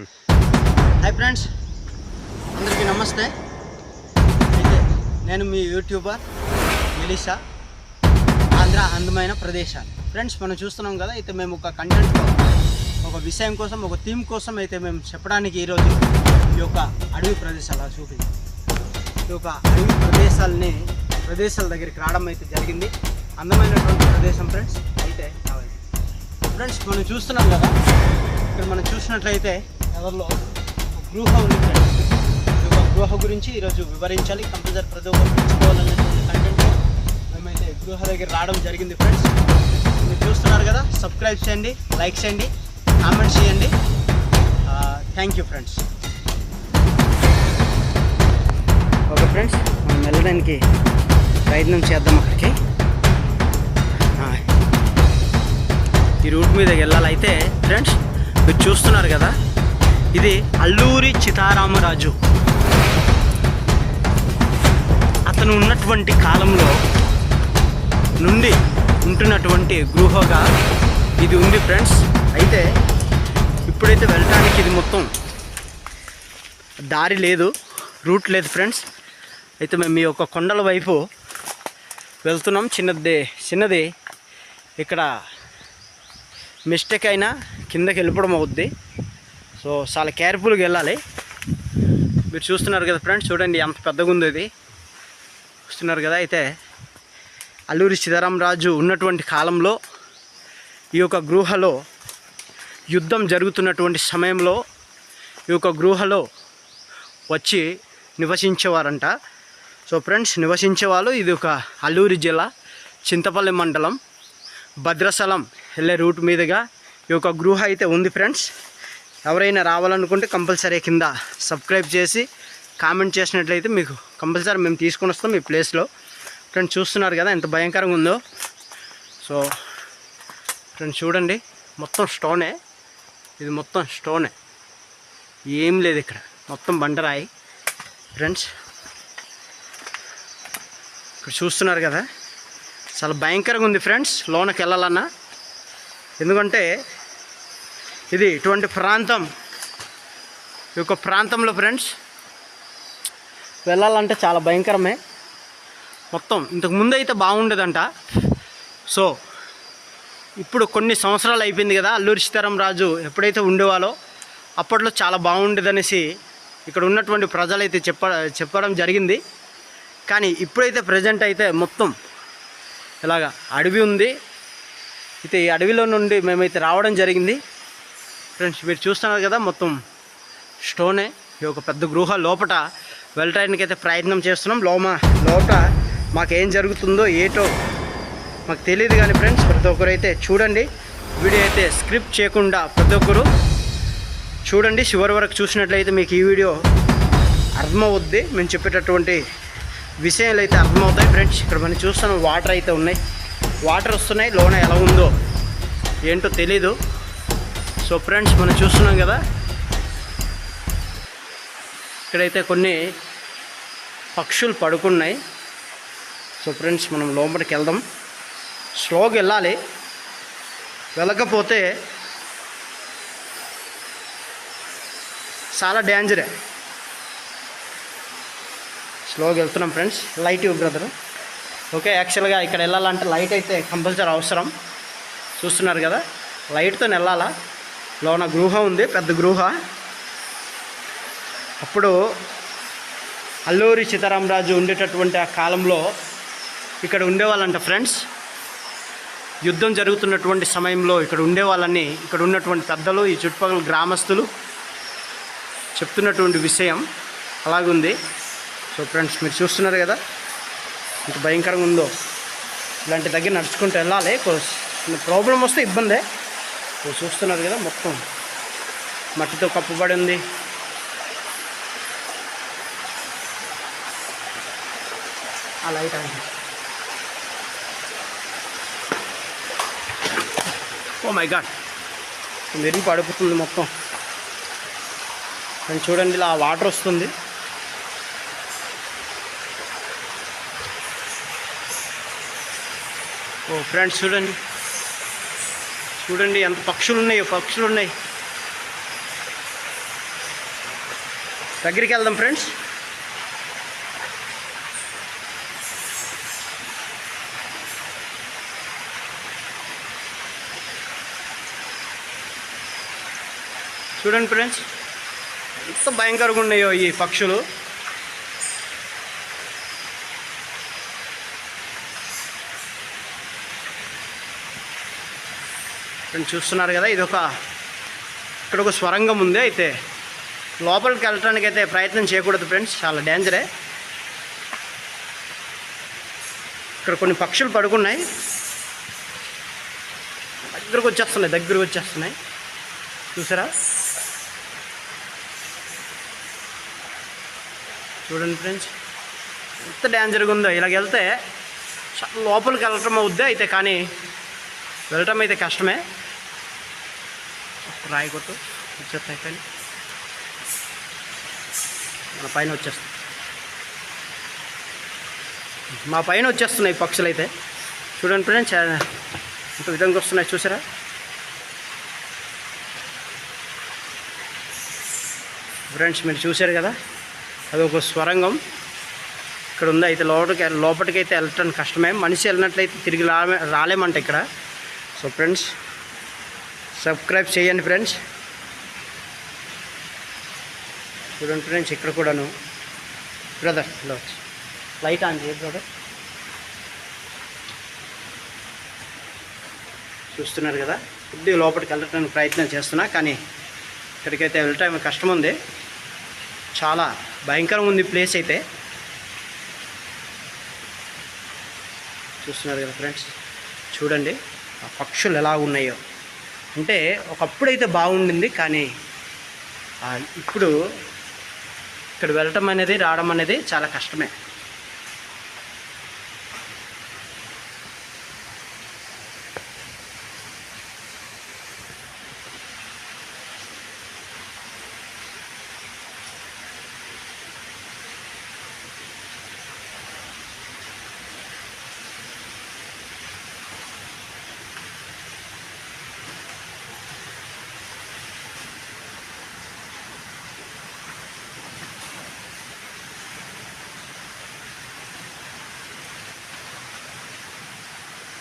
Hi friends అందరికీ నమస్తే. అయితే నేను మీ యూట్యూబర్ మెలిసా ఆంధ్ర అందమైన ప్రదేశాలు ఫ్రెండ్స్ మనం చూస్తున్నాం కదా అయితే మేము ఒక కంటెంట్ ఒక విషయం కోసం ఒక థీమ్ కోసం అయితే మేము చెప్పడానికి ఈరోజు ఈ యొక్క అడవి ప్రదేశాలు చూపించాం ఈ యొక్క అడవి ప్రదేశాలని ప్రదేశాల దగ్గరికి రావడం అయితే జరిగింది. అందమైనటువంటి ప్రదేశం ఫ్రెండ్స్ అయితే కావాలి. ఫ్రెండ్స్ మనం చూస్తున్నాం కదా ఇక్కడ మనం చూసినట్లయితే ఎవరిలో గృహం గృహ ఉంది ఫ్రెండ్స్ గృహ గురించి ఈరోజు వివరించాలి. కంపల్సరీ ప్రతి ఒక్కరు తెలుసుకోవాలనేటువంటి కంటెంట్ మేమైతే గృహ దగ్గర రావడం జరిగింది ఫ్రెండ్స్ మీరు చూస్తున్నారు కదా సబ్స్క్రైబ్ చేయండి లైక్ చేయండి కామెంట్ చేయండి. Thank you friends okay friends మనం వెళ్ళడానికి ప్రయత్నం చేద్దాం అక్కడికి. ఈ రూట్ మీద వెళ్ళాలైతే ఫ్రెండ్స్ మీరు చూస్తున్నారు కదా ఇది అల్లూరి చితారామరాజు. అతను ఉన్నటువంటి కాలంలో నుండి ఉంటున్నటువంటి గృహగా ఇది ఉంది ఫ్రెండ్స్. అయితే ఇప్పుడైతే వెళ్ళటానికి ఇది మొత్తం దారి లేదు రూట్ లేదు ఫ్రెండ్స్. అయితే మేము ఈ యొక్క కొండల వైపు వెళ్తున్నాం. చిన్నది చిన్నది ఇక్కడ మిస్టేక్ అయినా కిందకి వెళ్ళిపోవడం అవుద్ది. సో చాలా కేర్ఫుల్గా వెళ్ళాలి. మీరు చూస్తున్నారు కదా ఫ్రెండ్స్ చూడండి ఎంత పెద్దగా ఉంది ఇది. చూస్తున్నారు కదా అయితే అల్లూరి సీతారామరాజు ఉన్నటువంటి కాలంలో ఈ యొక్క గృహలో యుద్ధం జరుగుతున్నటువంటి సమయంలో ఈ యొక్క గృహలో వచ్చి నివసించేవారంట. సో ఫ్రెండ్స్ నివసించేవాళ్ళు ఇది ఒక అల్లూరి జిల్లా చింతపల్లి మండలం భద్రాచలం వెళ్ళే రూట్ మీదుగా ఈ యొక్క గృహ అయితే ఉంది ఫ్రెండ్స్. ఎవరైనా రావాలనుకుంటే కంపల్సరీ కింద సబ్స్క్రైబ్ చేసి కామెంట్ చేసినట్లయితే మీకు కంపల్సరీ మేము తీసుకొని వస్తాం ఈ ప్లేస్లో. ఫ్రెండ్స్ చూస్తున్నారు కదా ఎంత భయంకరంగా ఉందో. సో ఫ్రెండ్స్ చూడండి మొత్తం స్టోనే. ఇది మొత్తం స్టోనే. ఏం లేదు ఇక్కడ. మొత్తం బండరాయి. ఫ్రెండ్స్ ఇక్కడ చూస్తున్నారు కదా. చాలా భయంకరంగా ఉంది ఫ్రెండ్స్ లోనకి వెళ్ళాలన్నా. ఎందుకంటే ఇది ఇటువంటి ప్రాంతం ఈ యొక్క ప్రాంతంలో ఫ్రెండ్స్ వెళ్ళాలంటే చాలా భయంకరమే. మొత్తం ఇంతకు ముందు అయితే బాగుండేదంట. సో ఇప్పుడు కొన్ని సంవత్సరాలు అయిపోయింది కదా అల్లూరి సీతారామరాజు ఎప్పుడైతే ఉండేవాళ్ళో అప్పట్లో చాలా బాగుండేదనేసి ఇక్కడ ఉన్నటువంటి ప్రజలైతే చెప్ప చెప్పడం జరిగింది. కానీ ఇప్పుడైతే ప్రజెంట్ అయితే మొత్తం ఇలాగా అడవి ఉంది. అయితే ఈ అడవిలో నుండి మేమైతే రావడం జరిగింది. ఫ్రెండ్స్ మీరు చూస్తున్నారు కదా మొత్తం స్టోనే. ఈ ఒక పెద్ద గృహ లోపట వెళ్ళటానికి అయితే ప్రయత్నం చేస్తున్నాం. లోమ లోపల మాకేం జరుగుతుందో ఏటో మాకు తెలియదు కానీ ఫ్రెండ్స్ ప్రతి ఒక్కరు అయితే చూడండి. వీడియో అయితే స్క్రిప్ట్ చేయకుండా ప్రతి ఒక్కరు చూడండి. చివరి వరకు చూసినట్లయితే మీకు ఈ వీడియో అర్థమవుద్ది. మేము చెప్పేటటువంటి విషయాలు అయితే అర్థమవుతాయి ఫ్రెండ్స్. ఇక్కడ మనం చూస్తున్నాం వాటర్ అయితే ఉన్నాయి. వాటర్ వస్తున్నాయి. లోన ఎలా ఉందో ఏంటో తెలీదు. సో ఫ్రెండ్స్ మనం చూస్తున్నాం కదా. ఇక్కడైతే కొన్ని పక్షులు పడుకున్నాయి. సో ఫ్రెండ్స్ మనం లోపలికి వెళ్దాం. స్లోగా వెళ్ళాలి. వెళ్ళకపోతే చాలా డేంజరే స్లోగా వెళ్తున్నాం ఫ్రెండ్స్ లైట్ ఇవ్వు బ్రదర్ ఓకే యాక్చువల్గా ఇక్కడ వెళ్ళాలంటే లైట్ అయితే కంపల్సరీ అవసరం. చూస్తున్నారు కదా. లైట్తో వెళ్ళాలా? లోన గృహ ఉంది పెద్ద గృహ. అప్పుడు అల్లూరి సీతారామరాజు ఉండేటటువంటి ఆ కాలంలో ఇక్కడ ఉండేవాళ్ళంట ఫ్రెండ్స్. యుద్ధం జరుగుతున్నటువంటి సమయంలో ఇక్కడ ఉండేవాళ్ళని ఇక్కడ ఉన్నటువంటి పెద్దలు ఈ చుట్టుపక్కల గ్రామస్తులు చెప్తున్నటువంటి విషయం అలాగుంది. సో ఫ్రెండ్స్ మీరు చూస్తున్నారు కదా ఇంత భయంకరంగా ఉందో. ఇలాంటి దగ్గర నడుచుకుంటూ వెళ్ళాలి ప్రాబ్లం వస్తే ఇబ్బందే. ఇప్పుడు చూస్తున్నారు కదా మొత్తం. మట్టితో కప్పబడి ఉంది ఆ లైట్ అండి ఓ మై గాడ్ మెరుగు పడిపోతుంది మొత్తం. కానీ చూడండి ఇలా వాటర్ వస్తుంది. Oh, ఓ ఫ్రెండ్స్ చూడండి. చూడండి ఎంత పక్షులు ఉన్నాయో పక్షులు ఉన్నాయి దగ్గరికి వెళ్దాం ఫ్రెండ్స్. చూడండి ఫ్రెండ్స్ ఎంత భయంకరంగా ఉన్నాయో ఈ పక్షులు. ఫ్రెండ్స్ చూస్తున్నారు కదా ఇది ఒక ఇక్కడ ఒక స్వరంగం ఉంది. అయితే లోపలికి వెళ్ళటానికి అయితే ప్రయత్నం చేయకూడదు ఫ్రెండ్స్ చాలా డేంజరే ఇక్కడ కొన్ని పక్షులు పడుకున్నాయి. దగ్గరకు వచ్చేస్తున్నాయి దగ్గరకు వచ్చేస్తున్నాయి. చూసారా? చూడండి ఫ్రెండ్స్ ఎంత డేంజర్గా ఉందో. ఇలాగ వెళ్తే చాలా లోపలికి వెళ్ళటం అవుద్ది అయితే కానీ వెళ్ళటం అయితే కష్టమే. రాయి కొట్టు. వచ్చేస్తాయి కానీ మన పైన వచ్చేస్తాయి మా పైన వచ్చేస్తున్నాయి పక్షులు అయితే. చూడండి ఫ్రెండ్స్ ఇంత విధంగా వస్తున్నాయి చూసారా? ఫ్రెండ్స్ మీరు చూశారు కదా? అది ఒక స్వరంగం. ఇక్కడ ఉంది అయితే లోపలికి లోపలికి అయితే వెళ్ళటం కష్టమే. మనిషి వెళ్ళినట్లయితే తిరిగి రాలే రాలేమంట ఇక్కడ. సో ఫ్రెండ్స్ సబ్స్క్రైబ్ చేయండి ఫ్రెండ్స్. చూడండి ఫ్రెండ్స్ ఇక్కడ కూడాను. బ్రదర్ హలో లైట్ ఆన్ చేయ బ్రదర్ చూస్తున్నారు కదా? కొద్దిగా లోపలికి వెళ్ళటానికి ప్రయత్నం చేస్తున్నా కానీ ఇక్కడికైతే వెళ్ళటం కష్టం ఉంది చాలా భయంకరంగా ఉంది ప్లేస్ అయితే. చూస్తున్నారు కదా ఫ్రెండ్స్? చూడండి ఆ పక్షులు ఎలా ఉన్నాయో. అంటే ఒకప్పుడైతే బాగుండింది కానీ ఇప్పుడు ఇక్కడ వెళ్ళటం అనేది రావడం అనేది చాలా కష్టమే.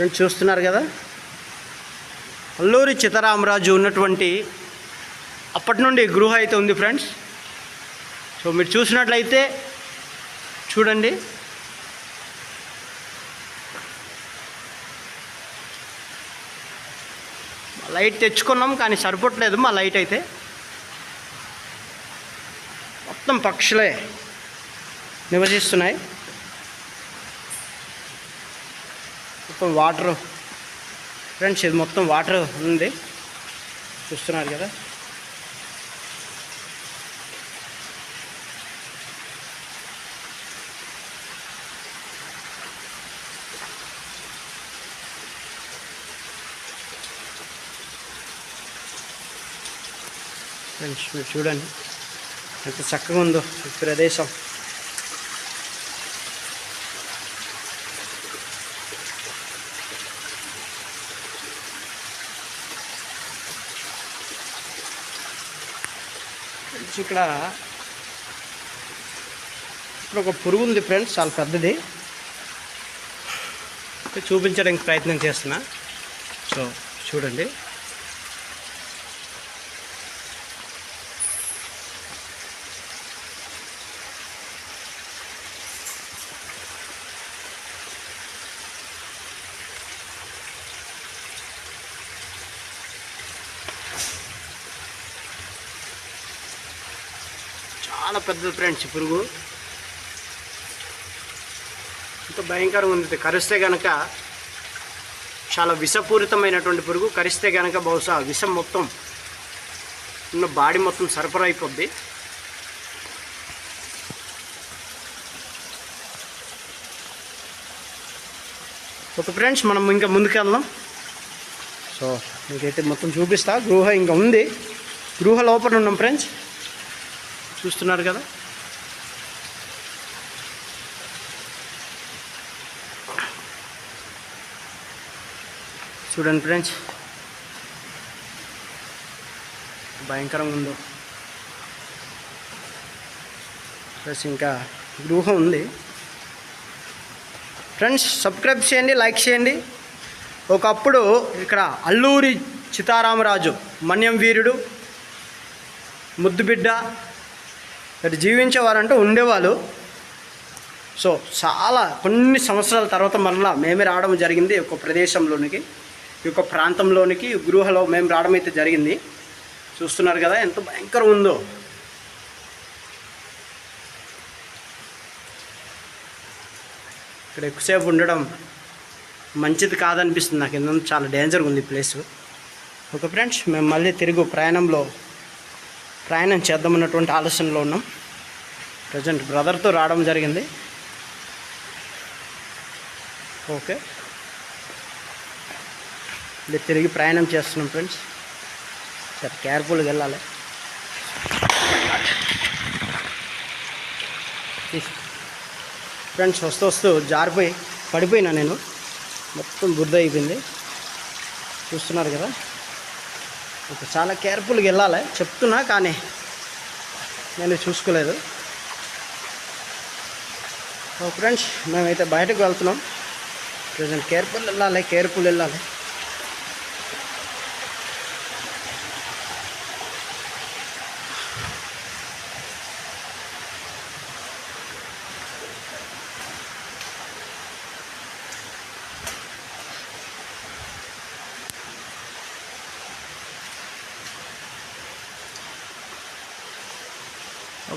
ఫ్రెండ్స్ చూస్తున్నారు కదా? అల్లూరి చిత్తరామరాజు ఉన్నటువంటి అప్పటి నుండి గృహ అయితే ఉంది ఫ్రెండ్స్. సో మీరు చూసినట్లయితే చూడండి. లైట్ తెచ్చుకున్నాం కానీ సరిపోవట్లేదు మా లైట్ అయితే. మొత్తం పక్షులే నివసిస్తున్నాయి. మొత్తం వాటర్ ఫ్రెండ్స్ ఇది మొత్తం వాటర్ ఉంది. చూస్తున్నారు కదా. ఫ్రెండ్స్ మీరు చూడండి. ఎంత చక్కగా ఉందో ఈ ప్రదేశం. ఇక్కడ ఇక్కడ ఒక పురుగు ఉంది ఫ్రెండ్స్ చాలా పెద్దది. చూపించడానికి ప్రయత్నం చేస్తున్నా. సో చూడండి. చాలా పెద్ద ఫ్రెండ్స్ పురుగు. ఎంత భయంకరంగా ఉంది. కరిస్తే కనుక చాలా విషపూరితమైనటువంటి పురుగు. కరిస్తే కనుక బహుశా విషం మొత్తం ఉన్న బాడీ మొత్తం సరఫరా అయిపోద్ది. ఓకే ఫ్రెండ్స్ మనం ఇంకా ముందుకెళ్దాం సో మీకైతే మొత్తం చూపిస్తా. గృహ ఇంకా ఉంది. గృహ లోపల ఉన్నాం ఫ్రెండ్స్. చూస్తున్నారు కదా? చూడండి ఫ్రెండ్స్. భయంకరంగా ఉందో. ప్లస్ ఇంకా గృహం ఉంది. ఫ్రెండ్స్ సబ్స్క్రైబ్ చేయండి లైక్ చేయండి. ఒకప్పుడు ఇక్కడ అల్లూరి సీతారామరాజు మన్యం వీరుడు ముద్దుబిడ్డ ఇక్కడ జీవించేవారంటే ఉండేవాళ్ళు. సో చాలా కొన్ని సంవత్సరాల తర్వాత మరలా మేమే రావడం జరిగింది ఒక ప్రదేశంలోనికి ఈ యొక్క ప్రాంతంలోనికి గృహలో మేము రావడం అయితే జరిగింది. చూస్తున్నారు కదా ఎంత భయంకరం ఉందో. ఇక్కడ ఎక్కువసేపు ఉండడం మంచిది కాదనిపిస్తుంది. నాకు ఎందుకంటే చాలా డేంజర్గా ఉంది ప్లేసు ఓకే ఫ్రెండ్స్ మేము మళ్ళీ తిరుగు ప్రయాణంలో ప్రయాణం చేద్దామన్నటువంటి ఆలోచనలో ఉన్నాం. ప్రజెంట్ బ్రదర్తో రావడం జరిగింది. ఓకే. ఇది తిరిగి ప్రయాణం చేస్తున్నాం ఫ్రెండ్స్. సరే కేర్ఫుల్గా వెళ్ళాలి. ఫ్రెండ్స్ వస్తూ వస్తూ జారిపోయి పడిపోయినా నేను. మొత్తం బురద అయిపోయింది చూస్తున్నారు కదా. ఓకే చాలా కేర్ఫుల్గా వెళ్ళాలి. చెప్తున్నా కానీ నేను చూసుకోలేదు. ఓ ఫ్రెండ్స్ మేమైతే బయటకు వెళ్తున్నాం. ప్రజెంట్ కేర్ఫుల్ వెళ్ళాలి కేర్ఫుల్ వెళ్ళాలి.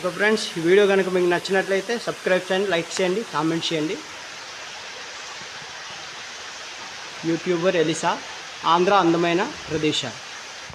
ఓకే ఫ్రెండ్స్ ఈ వీడియో కనుక మీకు నచ్చినట్లయితే సబ్స్క్రైబ్ చేయండి లైక్ చేయండి కామెంట్ చేయండి. యూట్యూబర్ ఎలిసా ఆంధ్ర అందమైన ప్రదేశాలు